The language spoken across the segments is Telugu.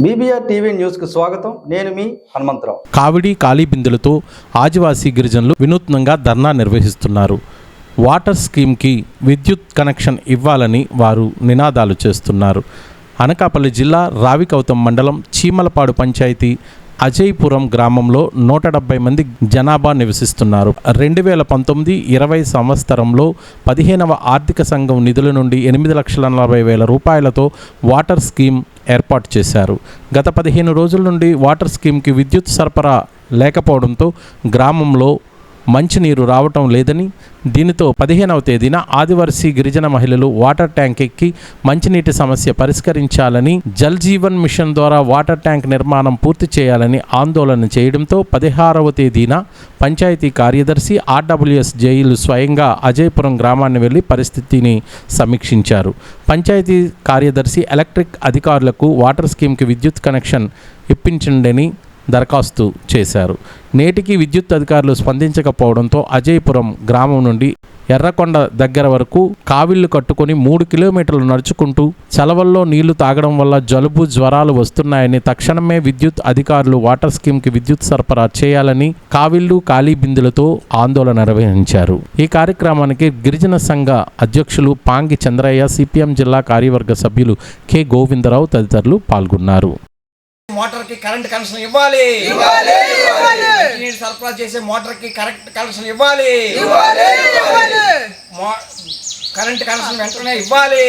బీబీఆర్ టీవీ న్యూస్కు స్వాగతం. నేను మీ హనుమంతరావు. కావిడి కాళీబిందులతో ఆదివాసీ గిరిజనులు వినూత్నంగా ధర్నా నిర్వహిస్తున్నారు. వాటర్ స్కీమ్కి విద్యుత్ కనెక్షన్ ఇవ్వాలని వారు నినాదాలు చేస్తున్నారు. అనకాపల్లి జిల్లా రావికౌతం మండలం చీమలపాడు పంచాయతీ అజయ్పురం గ్రామంలో నూట డెబ్బై మంది జనాభా నివసిస్తున్నారు. రెండు వేల పంతొమ్మిది ఇరవై సంవత్సరంలో పదిహేనవ ఆర్థిక సంఘం నిధుల నుండి ఎనిమిది లక్షల నలభై వేల రూపాయలతో వాటర్ స్కీమ్ ఏర్పాటు చేశారు. గత పదిహేను రోజుల నుండి వాటర్ స్కీమ్కి విద్యుత్ సరఫరా లేకపోవడంతో గ్రామంలో మంచినీరు రావటం లేదని దీనితో పదిహేనవ తేదీన ఆదివాసీ గిరిజన మహిళలు వాటర్ ట్యాంక్ ఎక్కి మంచినీటి సమస్య పరిష్కరించాలని జల్ జీవన్ మిషన్ ద్వారా వాటర్ ట్యాంక్ నిర్మాణం పూర్తి చేయాలని ఆందోళన చేయడంతో పదిహారవ తేదీన పంచాయతీ కార్యదర్శి ఆర్డబ్ల్యూఎస్ జైలు స్వయంగా అజయపురం గ్రామాన్ని వెళ్ళి పరిస్థితిని సమీక్షించారు. పంచాయతీ కార్యదర్శి ఎలక్ట్రిక్ అధికారులకు వాటర్ స్కీమ్కి విద్యుత్ కనెక్షన్ ఇప్పించండని దరఖాస్తు చేశారు. నేటికి విద్యుత్ అధికారులు స్పందించకపోవడంతో అజయ్పురం గ్రామం నుండి ఎర్రకొండ దగ్గర వరకు కావిళ్ళు కట్టుకొని మూడు కిలోమీటర్లు నడుచుకుంటూ చలవల్లో నీళ్ళు తాగడం వల్ల జలుబు జ్వరాలు వస్తున్నాయని తక్షణమే విద్యుత్ అధికారులు వాటర్ స్కీమ్కి విద్యుత్ సరఫరా చేయాలని కావిళ్ళు ఖాళీ బిందులతో ఆందోళన నిర్వహించారు. ఈ కార్యక్రమానికి గిరిజన సంఘ అధ్యక్షులు పాంగి చంద్రయ్య సిపిఎం జిల్లా కార్యవర్గ సభ్యులు కె. గోవిందరావు తదితరులు పాల్గొన్నారు. మోటార్కి కరెంట్ కనెక్షన్ ఇవ్వాలి. నీరు సరఫరా చేసే మోటార్కి కరెంట్ కనెక్షన్ ఇవ్వాలి. కరెంట్ కనెక్షన్ వెంటనే ఇవ్వాలి.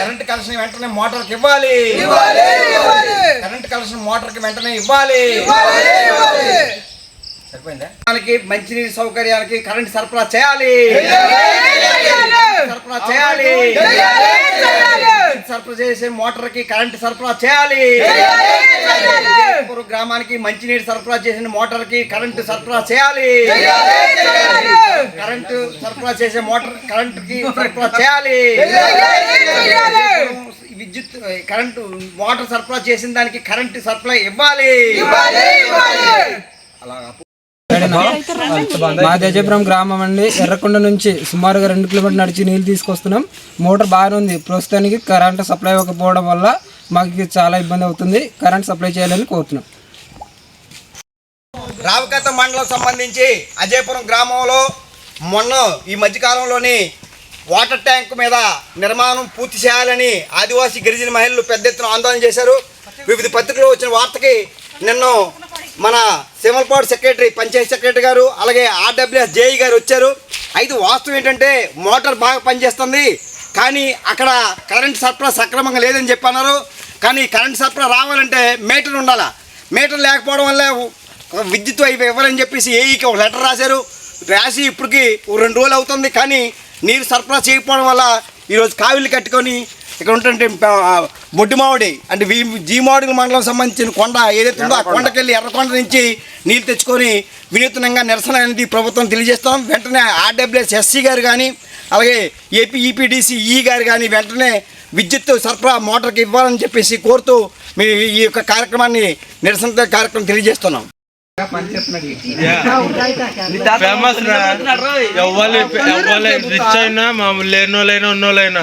కరెంట్ కనెక్షన్ వెంటనే మోటార్కి ఇవ్వాలి కరెంట్ కనెక్షన్ మోటార్కి వెంటనే ఇవ్వాలి. సరిపోయిందా? దానికి మంచినీరు సౌకర్యానికి కరెంట్ సరఫరా చేయాలి సరఫరా చేయాలి సరఫరా చేసే మోటార్కి కరెంట్ సరఫరా చేయాలి. గ్రామానికి మంచినీరు సరఫరా చేసిన మోటార్కి కరెంట్ సరఫరా చేయాలి. కరెంట్ సరఫరా చేసే మోటార్ కరెంట్కి సరఫరా చేయాలి. విద్యుత్ కరెంటు మోటార్ సరఫరా చేసిన దానికి కరెంట్ సరఫరా ఇవ్వాలి. అలాగా మా గజపురం గ్రామం అండి. ఎర్రకొండ నుంచి సుమారుగా రెండు కిలోమీటర్ నడిచి నీళ్ళు తీసుకొస్తున్నాం. మోటార్ బాగానే ఉంది. ప్రస్తుతానికి కరెంట్ సప్లై అవ్వకపోవడం వల్ల మాకు చాలా ఇబ్బంది అవుతుంది. కరెంట్ సప్లై చేయాలని కోరుతున్నాం. రావకత మండలం సంబంధించి అజయపురం గ్రామంలో మొన్న ఈ మధ్యకాలంలోని వాటర్ ట్యాంక్ మీద నిర్మాణం పూర్తి చేయాలని ఆదివాసీ గిరిజన మహిళలు పెద్ద ఎత్తున ఆందోళన చేశారు. వివిధ పత్రికల్లో వచ్చిన వార్తకి నిన్న మన సిమల్పాడు సెక్రటరీ పంచాయతీ సెక్రటరీ గారు అలాగే ఆర్డబ్ల్యూఎస్ జేఈ గారు వచ్చారు. అయితే వాస్తవం ఏంటంటే మోటార్ బాగా పనిచేస్తుంది. కానీ అక్కడ కరెంట్ సరఫరా సక్రమంగా లేదని చెప్పి అన్నారు. కానీ కరెంట్ సరఫరా రావాలంటే మీటర్ ఉండాలా? మీటర్ లేకపోవడం వల్ల విద్యుత్ అవి ఇవ్వాలని చెప్పేసి ఏఈకి ఒక లెటర్ రాశారు. రాసి ఇప్పటికి రెండు రోజులు అవుతుంది. కానీ నీరు సరఫరా చేయకపోవడం వల్ల ఈరోజు కావిలు కట్టుకొని ఇక్కడ ఉంటుంటే ఆ, బొడ్డు మామిడి అంటే వి జీ మామిడి మండలం సంబంధించిన కొండ ఏదైతే ఉందో ఆ కొండకెళ్ళి ఎర్రకొండ నుంచి నీళ్ళు తెచ్చుకొని వినూత్నంగా నిరసన అనేది ప్రభుత్వం తెలియజేస్తాం. వెంటనే ఆర్డబ్ల్యూఎస్ ఎస్సీ గారు కానీ అలాగే ఏపీ ఈపీడీసీ ఈ గారు కానీ వెంటనే విద్యుత్ సరఫరా మోటార్కి ఇవ్వాలని చెప్పేసి కోరుతూ మీ ఈ యొక్క కార్యక్రమాన్ని నిరసన కార్యక్రమం తెలియజేస్తున్నాం. ఫేమస్ ఎవ్వాలి ఎవ్వాలి రిచ్ అయినా మామూలు లేనోళ్ళైనా ఉన్నోళ్ళైనా.